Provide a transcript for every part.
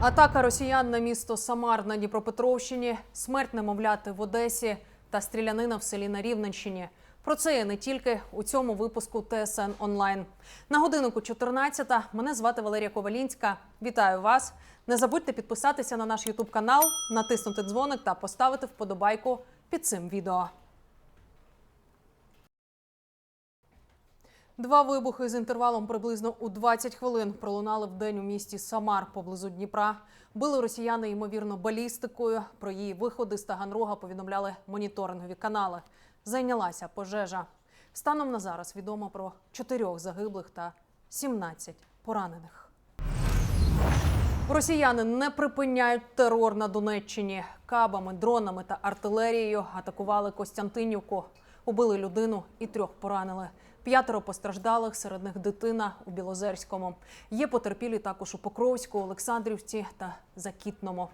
Атака росіян на місто Самар на Дніпропетровщині, смерть немовляти в Одесі та стрілянина в селі на Рівненщині. Про це і не тільки у цьому випуску ТСН онлайн. На годиннику 14 Мене звати Валерія Ковалінська. Вітаю вас. Не забудьте підписатися на наш Ютуб канал, натиснути дзвоник та поставити вподобайку під цим відео. Два вибухи з інтервалом приблизно у 20 хвилин пролунали в день у місті Самар поблизу Дніпра. Били росіяни ймовірно балістикою. Про її виходи з Таганрога повідомляли моніторингові канали. Зайнялася пожежа. Станом на зараз відомо про чотирьох загиблих та 17 поранених. Росіяни не припиняють терор на Донеччині. Кабами, дронами та артилерією атакували Костянтинівку. Убили людину і трьох поранили. П'ятеро постраждалих, серед них дитина у Білозерському. Є потерпілі також у Покровську, Олександрівці та Закітному.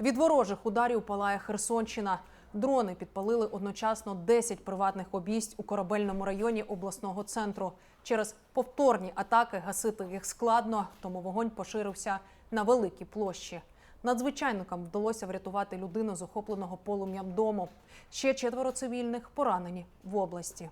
Від ворожих ударів палає Херсонщина. Дрони підпалили одночасно 10 приватних обійсть у корабельному районі обласного центру. Через повторні атаки гасити їх складно, тому вогонь поширився на великій площі. Надзвичайникам вдалося врятувати людину з охопленого полум'ям дому. Ще четверо цивільних поранені в області.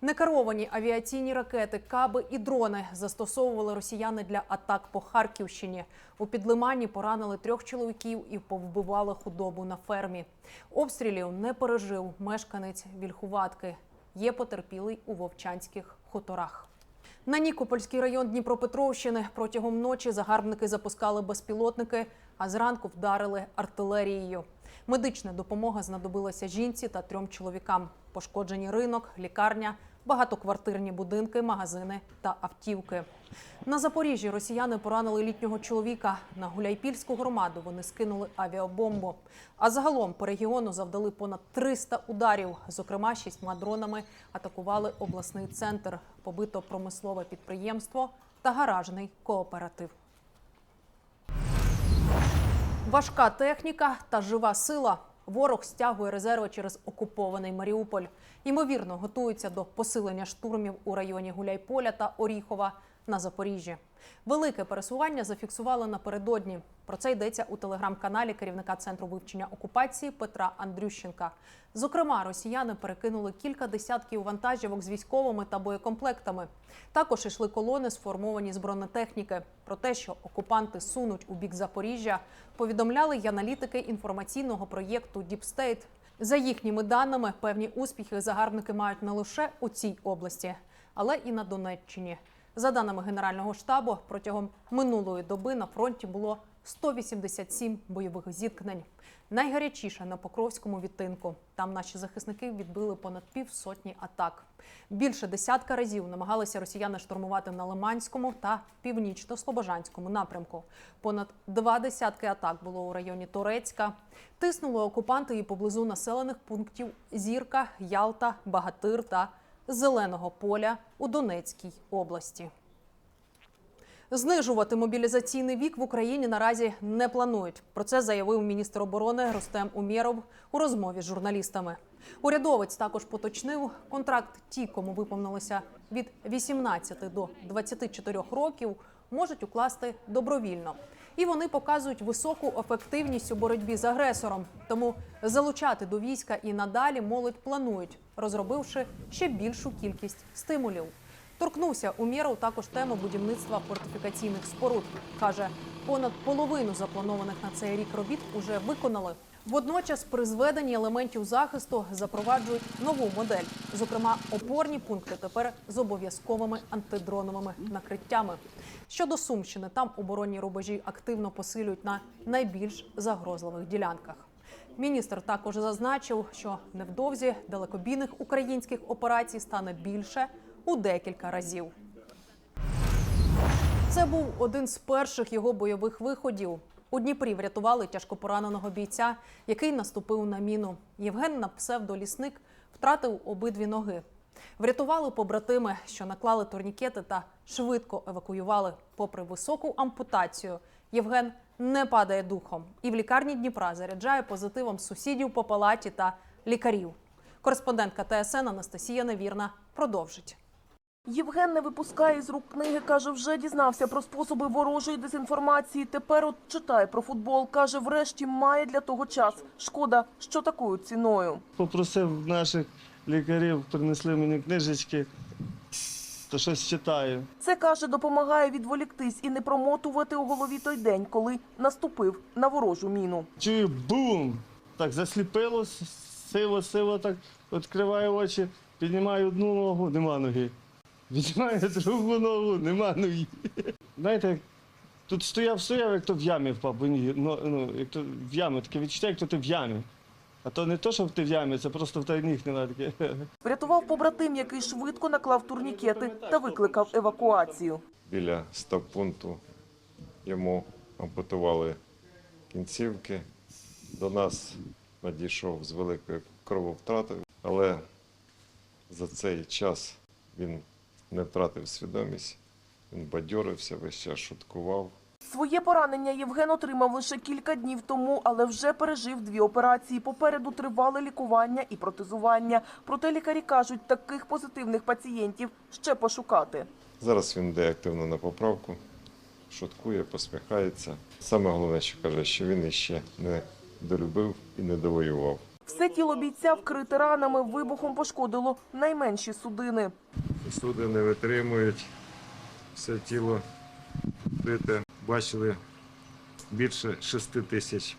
Некеровані авіаційні ракети, каби і дрони застосовували росіяни для атак по Харківщині. У підлиманні поранили трьох чоловіків і повбивали худобу на фермі. Обстрілів не пережив мешканець Вільхуватки. Є потерпілий у Вовчанських хуторах. На Нікопольський район Дніпропетровщини протягом ночі загарбники запускали безпілотники, а зранку вдарили артилерією. Медична допомога знадобилася жінці та трьом чоловікам. Пошкоджені ринок, лікарня, багатоквартирні будинки, магазини та автівки. На Запоріжжі росіяни поранили літнього чоловіка. На Гуляйпільську громаду вони скинули авіабомбу. А загалом по регіону завдали понад 300 ударів. Зокрема, шістьма дронами атакували обласний центр, побито промислове підприємство та гаражний кооператив. Важка техніка та жива сила. Ворог стягує резерви через окупований Маріуполь. Ймовірно, готується до посилення штурмів у районі Гуляйполя та Оріхова на Запоріжжі. Велике пересування зафіксували напередодні. Про це йдеться у телеграм-каналі керівника центру вивчення окупації Петра Андрющенка. Зокрема, росіяни перекинули кілька десятків вантажівок з військовими та боєкомплектами. Також йшли колони, сформовані з бронетехніки. Про те, що окупанти сунуть у бік Запоріжжя, повідомляли й аналітики інформаційного проєкту State. За їхніми даними, певні успіхи загарбники мають не лише у цій області, але і на Донеччині. За даними Генерального штабу, протягом минулої доби на фронті було 187 бойових зіткнень. Найгарячіше на Покровському відтинку. Там наші захисники відбили понад півсотні атак. Більше десятка разів намагалися росіяни штурмувати на Лиманському та північно-слобожанському напрямку. Понад два десятки атак було у районі Торецька. Тиснули окупанти і поблизу населених пунктів Зірка, Ялта, Багатир та Зеленого поля у Донецькій області. Знижувати мобілізаційний вік в Україні наразі не планують. Про це заявив міністр оборони Рустем Умєров у розмові з журналістами. Урядовець також поточнив контракт. Ті, кому виповнилося від 18 до 24 років, можуть укласти добровільно. І вони показують високу ефективність у боротьбі з агресором. Тому залучати до війська і надалі молодь планують, розробивши ще більшу кількість стимулів. Торкнувся Умєров також теми будівництва фортифікаційних споруд. Каже, понад половину запланованих на цей рік робіт уже виконали. Водночас при зведенні елементів захисту запроваджують нову модель. Зокрема, опорні пункти тепер з обов'язковими антидроновими накриттями. Щодо Сумщини, там оборонні рубежі активно посилюють на найбільш загрозливих ділянках. Міністр також зазначив, що невдовзі далекобійних українських операцій стане більше у декілька разів. Це був один з перших його бойових виходів. У Дніпрі врятували тяжкопораненого бійця, який наступив на міну. Євген на псевдолісник втратив обидві ноги. Врятували побратими, що наклали турнікети та швидко евакуювали. Попри високу ампутацію, Євген не падає духом і в лікарні Дніпра заряджає позитивом сусідів по палаті та лікарів. Кореспондентка ТСН Анастасія Невірна продовжить. Євген не випускає з рук книги. каже, вже дізнався про способи ворожої дезінформації. Тепер от читає про футбол. каже, врешті має для того час. Шкода, що такою ціною. Попросив наших лікарів, принесли мені книжечки, то щось читаю. Це каже, допомагає відволіктись і не промотувати у голові той день, коли наступив на ворожу міну. Чую бум! Так засліпило, сиво, сиво, так відкриваю очі, піднімаю одну ногу, нема ноги. Піднімаю другу ногу, нема ноги. Знаєте, тут стояв, стояв, як то в ямі впав, ну, ну, як то в ямі, таке відчуття, як то ти в ямі. А то не то, що ти в ямі, це просто в ніг немає таке. Врятував побратим, який швидко наклав турнікети та викликав евакуацію. біля стаб-пункту йому ампутували кінцівки. До нас надійшов з великою крововтратою, але за цей час він не втратив свідомість, він бадьорився, весь час шуткував. Своє поранення Євген отримав лише кілька днів тому, але вже пережив дві операції. Попереду тривале лікування і протезування. Проте лікарі кажуть, таких позитивних пацієнтів ще пошукати. Зараз він йде активно на поправку, шуткує, посміхається. Саме головне, що каже, що він іще не долюбив і не довоював. Все тіло бійця вкрите ранами, вибухом пошкодило найменші судини. Суди не витримують, все тіло бите. Бачили більше 6 тисяч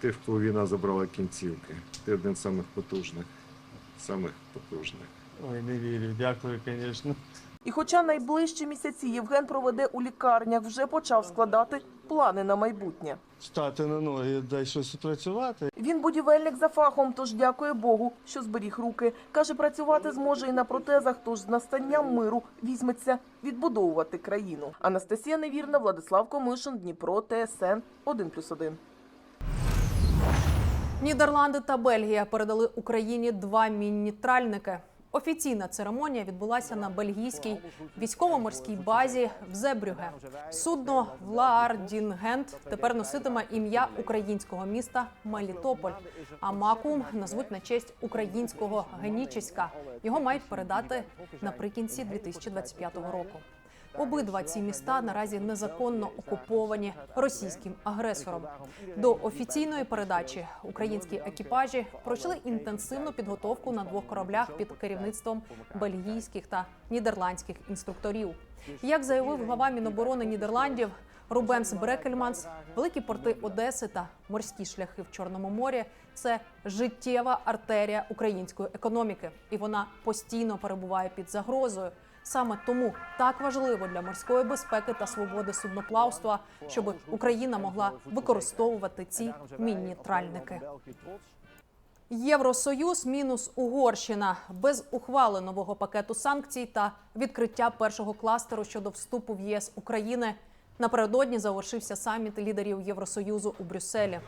тих, кого війна забрала кінцівки. Ти один з самих потужних, самих потужних. Ой, не вірю, дякую, звісно. І хоча найближчі місяці Євген проведе у лікарнях, вже почав складати плани на майбутнє. Стати на ноги, дай щось працювати. Він будівельник за фахом, тож дякує Богу, що зберіг руки. Каже, працювати зможе і на протезах, тож з настанням миру візьметься відбудовувати країну. Анастасія Невірна, Владислав Комишин, Дніпро, ТСН 1+,1. Нідерланди та Бельгія передали Україні два міні-тральники. Офіційна церемонія відбулася на бельгійській військово-морській базі в Зебрюге. Судно Влаардінгент тепер носитиме ім'я українського міста Мелітополь. А Макум назвуть на честь українського Генічеська. Його мають передати наприкінці 2025 року. Обидва ці міста наразі незаконно окуповані російським агресором. До офіційної передачі українські екіпажі пройшли інтенсивну підготовку на двох кораблях під керівництвом бельгійських та нідерландських інструкторів. Як заявив глава Міноборони Нідерландів Рубенс Брекельманс, великі порти Одеси та морські шляхи в Чорному морі це життєва артерія української економіки, і вона постійно перебуває під загрозою. Саме тому так важливо для морської безпеки та свободи судноплавства, щоб Україна могла використовувати ці мінні тральники. Євросоюз мінус Угорщина без ухвали нового пакету санкцій та відкриття першого кластеру щодо вступу в ЄС України. Напередодні завершився саміт лідерів Євросоюзу у Брюсселі.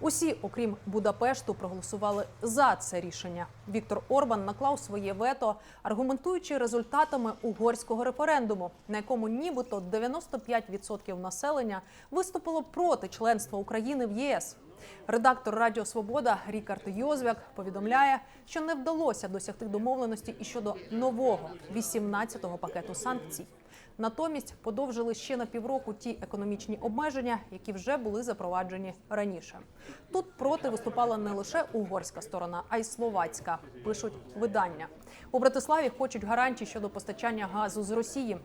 Усі, окрім Будапешту, проголосували за це рішення. Віктор Орбан наклав своє вето, аргументуючи результатами угорського референдуму, на якому нібито 95% населення виступило проти членства України в ЄС. Редактор Радіо Свобода Рікард Йозвяк повідомляє, що не вдалося досягти домовленості і щодо нового 18-го пакету санкцій. Натомість подовжили ще на півроку ті економічні обмеження, які вже були запроваджені раніше. Тут проти виступала не лише угорська сторона, а й словацька. Пишуть видання. У Братиславі хочуть гарантій щодо постачання газу з Росії.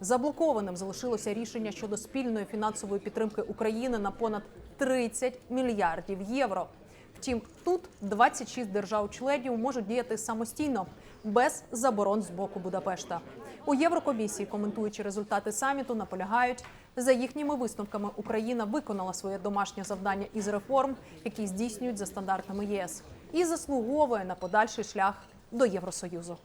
Заблокованим залишилося рішення щодо спільної фінансової підтримки України на понад 30 мільярдів євро. Втім, тут 26 держав-членів можуть діяти самостійно без заборон з боку Будапешта. У Єврокомісії, коментуючи результати саміту, наполягають за їхніми висновками. Україна виконала своє домашнє завдання із реформ, які здійснюють за стандартами ЄС, і заслуговує на подальший шлях до Євросоюзу.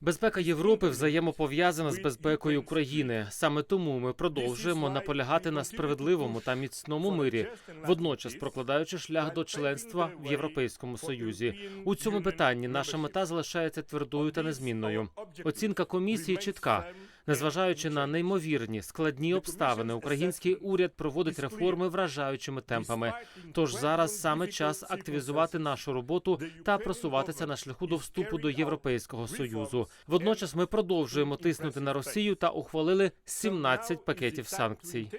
Безпека Європи взаємопов'язана з безпекою України. Саме тому ми продовжуємо наполягати на справедливому та міцному мирі, водночас прокладаючи шлях до членства в Європейському Союзі. У цьому питанні наша мета залишається твердою та незмінною. Оцінка комісії чітка. Незважаючи на неймовірні складні обставини, український уряд проводить реформи вражаючими темпами. Тож зараз саме час активізувати нашу роботу та просуватися на шляху до вступу до Європейського союзу. Водночас ми продовжуємо тиснути на Росію та ухвалили 17 пакетів санкцій.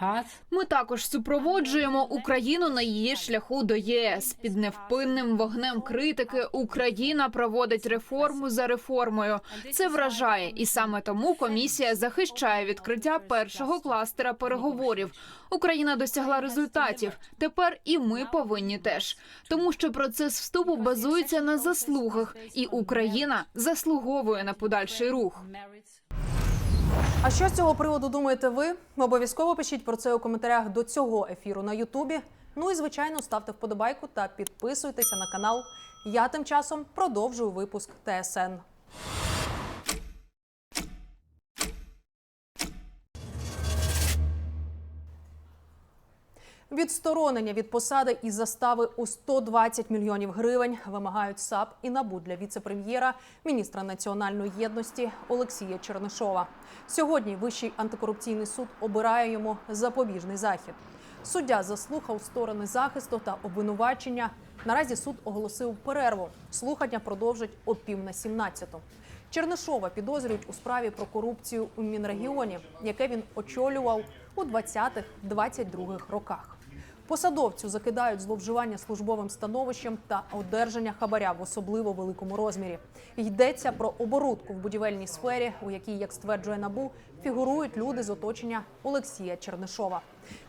Path. Ми також супроводжуємо Україну на її шляху до ЄС. Під невпинним вогнем критики Україна проводить реформу за реформою. Це вражає, і саме тому комісія захищає відкриття першого кластера переговорів. Україна досягла результатів. Тепер і ми повинні теж, тому що процес вступу базується на заслугах, і Україна заслуговує на подальший рух. А що з цього приводу думаєте ви? Обов'язково пишіть про це у коментарях до цього ефіру на Ютубі. Ну і звичайно, ставте вподобайку та підписуйтеся на канал. Я тим часом продовжую випуск ТСН. Відсторонення від посади із застави у 120 мільйонів гривень вимагають САП і НАБУ для віце-прем'єра, міністра національної єдності Олексія Чернишова. Сьогодні Вищий антикорупційний суд обирає йому запобіжний захід. Суддя заслухав сторони захисту та обвинувачення. Наразі суд оголосив перерву. Слухання продовжать о пів на 17-ту. Чернишова підозрюють у справі про корупцію у Мінрегіоні, яке він очолював у 20-22 роках. Посадовцю закидають зловживання службовим становищем та одержання хабаря в особливо великому розмірі. Йдеться про оборудку в будівельній сфері, у якій, як стверджує набу, фігурують люди з оточення Олексія Чернишова.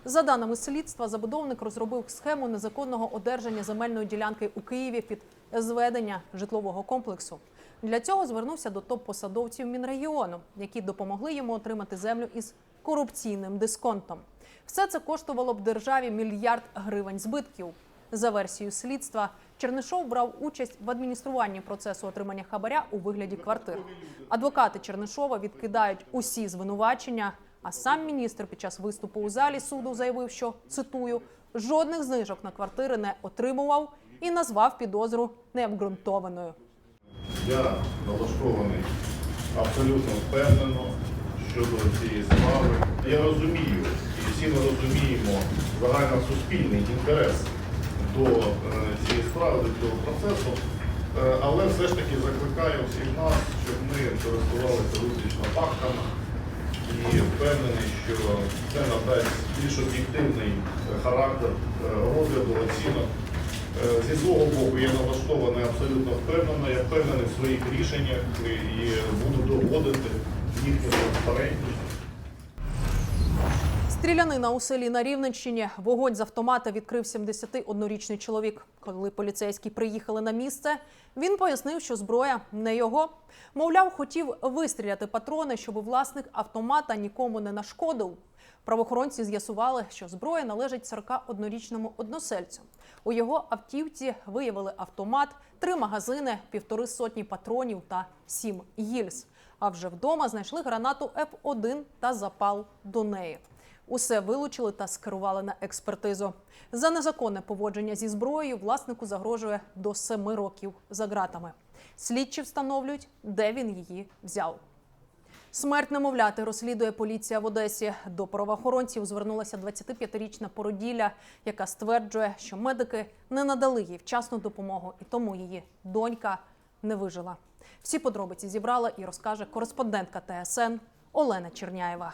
За даними слідства, забудовник розробив схему незаконного одержання земельної ділянки у Києві під зведення житлового комплексу. Для цього звернувся до топ-посадовців Мінрегіону, які допомогли йому отримати землю із корупційним дисконтом. Все це коштувало б державі мільярд гривень збитків. За версією слідства, Чернишов брав участь в адмініструванні процесу отримання хабаря у вигляді квартир. Адвокати Чернишова відкидають усі звинувачення. А сам міністр під час виступу у залі суду заявив, що цитую жодних знижок на квартири не отримував і назвав підозру необґрунтованою. Я налаштований абсолютно впевнено щодо цієї справи. Я розумію, всі ми розуміємо загальносуспільний інтерес до е, цієї справи, до цього процесу, Е, але все ж таки закликаю всіх нас, щоб ми користувалися виключно фактами і впевнений, що це надасть більш об'єктивний характер е, розгляду, оцінок. Зі свого боку я налаштований абсолютно впевнено, я впевнений в своїх рішеннях і буду доводити їхню транспарентність. Стрілянина у селі на Рівненщині. Вогонь з автомата відкрив 71-річний чоловік. Коли поліцейські приїхали на місце, він пояснив, що зброя не його. Мовляв, хотів вистріляти патрони, щоб власник автомата нікому не нашкодив. Правоохоронці з'ясували, що зброя належить 41-річному односельцю. У його автівці виявили автомат, три магазини, півтори сотні патронів та сім гільз. А вже вдома знайшли гранату Ф1 та запал до неї. Усе вилучили та скерували на експертизу. За незаконне поводження зі зброєю власнику загрожує до семи років за ґратами. Слідчі встановлюють, де він її взяв. Смерть немовляти розслідує поліція в Одесі. До правоохоронців звернулася 25-річна породілля, яка стверджує, що медики не надали їй вчасну допомогу, і тому її донька не вижила. Всі подробиці зібрала і розкаже кореспондентка ТСН Олена Черняєва.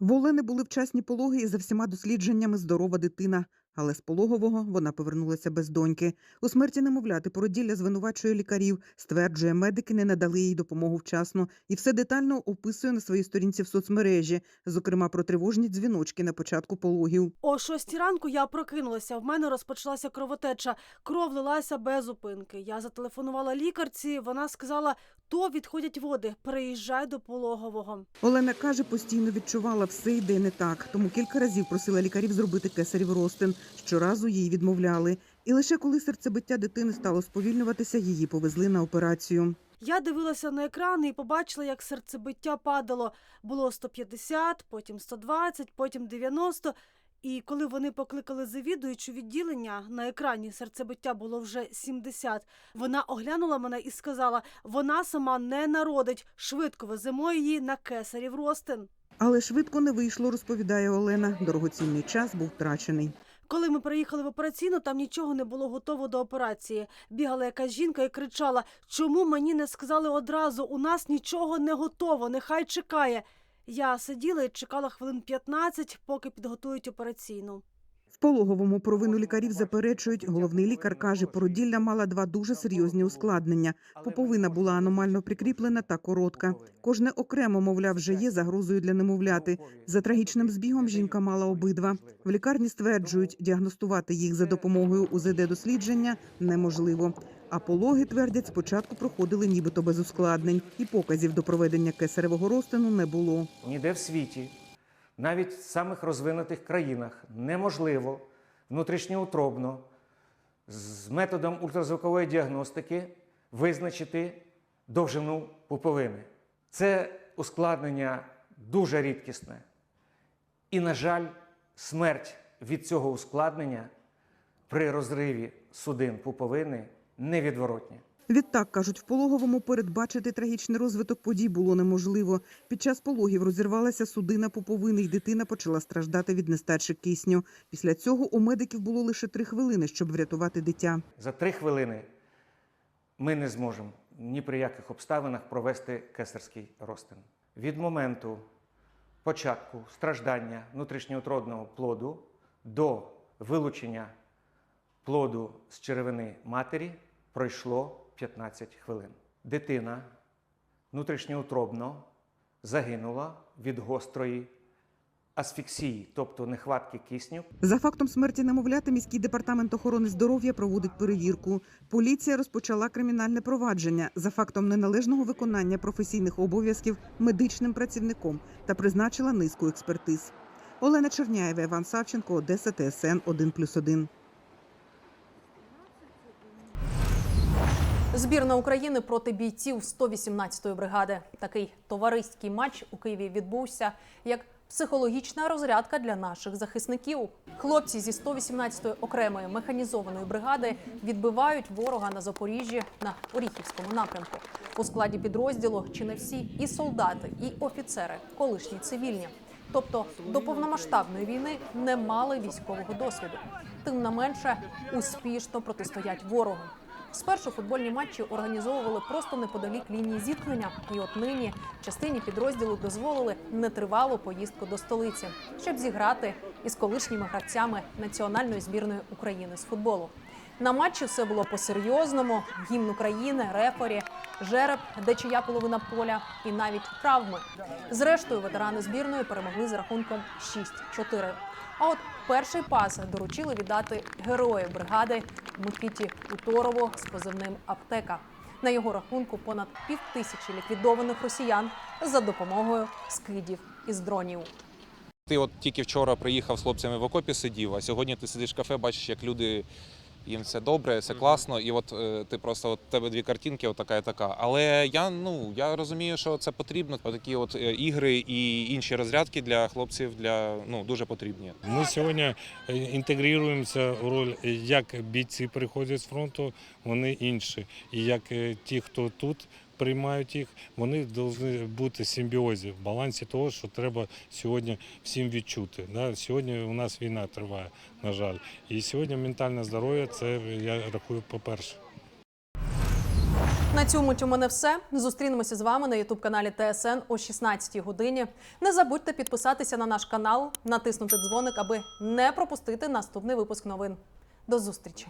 В Олени були вчасні пологи і за всіма дослідженнями здорова дитина. Але з пологового вона повернулася без доньки. У смерті немовляти породілля звинувачує лікарів, стверджує, медики не надали їй допомогу вчасно і все детально описує на своїй сторінці в соцмережі, зокрема про тривожні дзвіночки на початку пологів. О шостій ранку я прокинулася. В мене розпочалася кровотеча. Кров лилася без зупинки. Я зателефонувала лікарці. Вона сказала: то відходять води. Переїжджай до пологового. Олена каже, постійно відчувала, все йде не так. Тому кілька разів просила лікарів зробити кесарів розтин. Щоразу їй відмовляли. І лише коли серцебиття дитини стало сповільнюватися, її повезли на операцію. Я дивилася на екран і побачила, як серцебиття падало. Було 150, потім 120, потім 90. І коли вони покликали завідуючу відділення, на екрані серцебиття було вже 70, Вона оглянула мене і сказала: вона сама не народить. Швидко веземо її на кесарів ростин. Але швидко не вийшло, розповідає Олена. Дорогоцінний час був втрачений. Коли ми приїхали в операційну, там нічого не було готово до операції. Бігала якась жінка і кричала: Чому мені не сказали одразу? У нас нічого не готово, нехай чекає. Я сиділа і чекала хвилин 15, поки підготують операційну. Пологовому провину лікарів заперечують. Головний лікар каже, породілля мала два дуже серйозні ускладнення. Поповина була аномально прикріплена та коротка. Кожне окремо, мовляв, вже є загрозою для немовляти. За трагічним збігом жінка мала обидва. В лікарні стверджують, діагностувати їх за допомогою УЗД-дослідження неможливо. А пологи, твердять, спочатку проходили нібито без ускладнень, і показів до проведення кесаревого розтину не було. Ніде в світі, навіть в самих розвинутих країнах, неможливо внутрішньоутробно з методом ультразвукової діагностики визначити довжину пуповини. Це ускладнення дуже рідкісне. І, на жаль, смерть від цього ускладнення при розриві судин пуповини невідворотня. Відтак, кажуть, в пологовому передбачити трагічний розвиток подій було неможливо. Під час пологів розірвалася судина пуповини, і дитина почала страждати від нестачі кисню. Після цього у медиків було лише три хвилини, щоб врятувати дитя. За три хвилини ми не зможемо ні при яких обставинах провести кесарський розтин. Від моменту початку страждання внутрішньоутродного плоду до вилучення плоду з черевини матері пройшло 15 хвилин. Дитина внутрішньоутробно загинула від гострої асфіксії, тобто нехватки кисню За фактом смерті немовляти міський департамент охорони здоров'я проводить перевірку. Поліція розпочала кримінальне провадження за фактом неналежного виконання професійних обов'язків медичним працівником та призначила низку експертиз. Олена Черняєва, Іван Савченко, Одеса, ТСН 1+,1. Збірна України проти бійців 118-ї бригади. Такий товариський матч у Києві відбувся як психологічна розрядка для наших захисників. Хлопці зі 118-ї окремої механізованої бригади відбивають ворога на Запоріжжі на Оріхівському напрямку. У складі підрозділу чи не всі і солдати, і офіцери, колишні цивільні. Тобто до повномасштабної війни не мали військового досвіду. Тим не менше успішно протистоять ворогу. Спершу футбольні матчі організовували просто неподалік лінії зіткнення, і от нині частині підрозділу дозволили нетривалу поїздку до столиці, щоб зіграти із колишніми гравцями національної збірної України з футболу. На матчі все було по-серйозному: гімн України, рефері, жереб, де чия половина поля, і навіть травми. Зрештою, ветерани збірної перемогли з рахунком 6-4. А от перший пас доручили віддати герою бригади Микиті Уторову з позивним Аптека. На його рахунку понад півтисячі ліквідованих росіян за допомогою скидів із дронів. Ти от тільки вчора приїхав з хлопцями в окопі сидів, а сьогодні ти сидиш в кафе, бачиш, як люди. Їм все добре, все класно, і от е, ти просто от тебе дві картинки, отака така і така. Але я ну я розумію, що це потрібно. Такі от е, ігри і інші розрядки для хлопців для ну дуже потрібні. Ми сьогодні е, інтегруємося у роль, як бійці приходять з фронту, вони інші. І як ті, хто тут приймають їх, вони повинні бути в симбіозі, в балансі того, що треба сьогодні всім відчути. Сьогодні у нас війна триває, на жаль. І сьогодні ментальне здоров'я це я рахую по-перше. На цьому у мене все. Зустрінемося з вами на ютуб каналі ТСН о 16 годині. Не забудьте підписатися на наш канал, натиснути дзвоник, аби не пропустити наступний випуск новин. До зустрічі!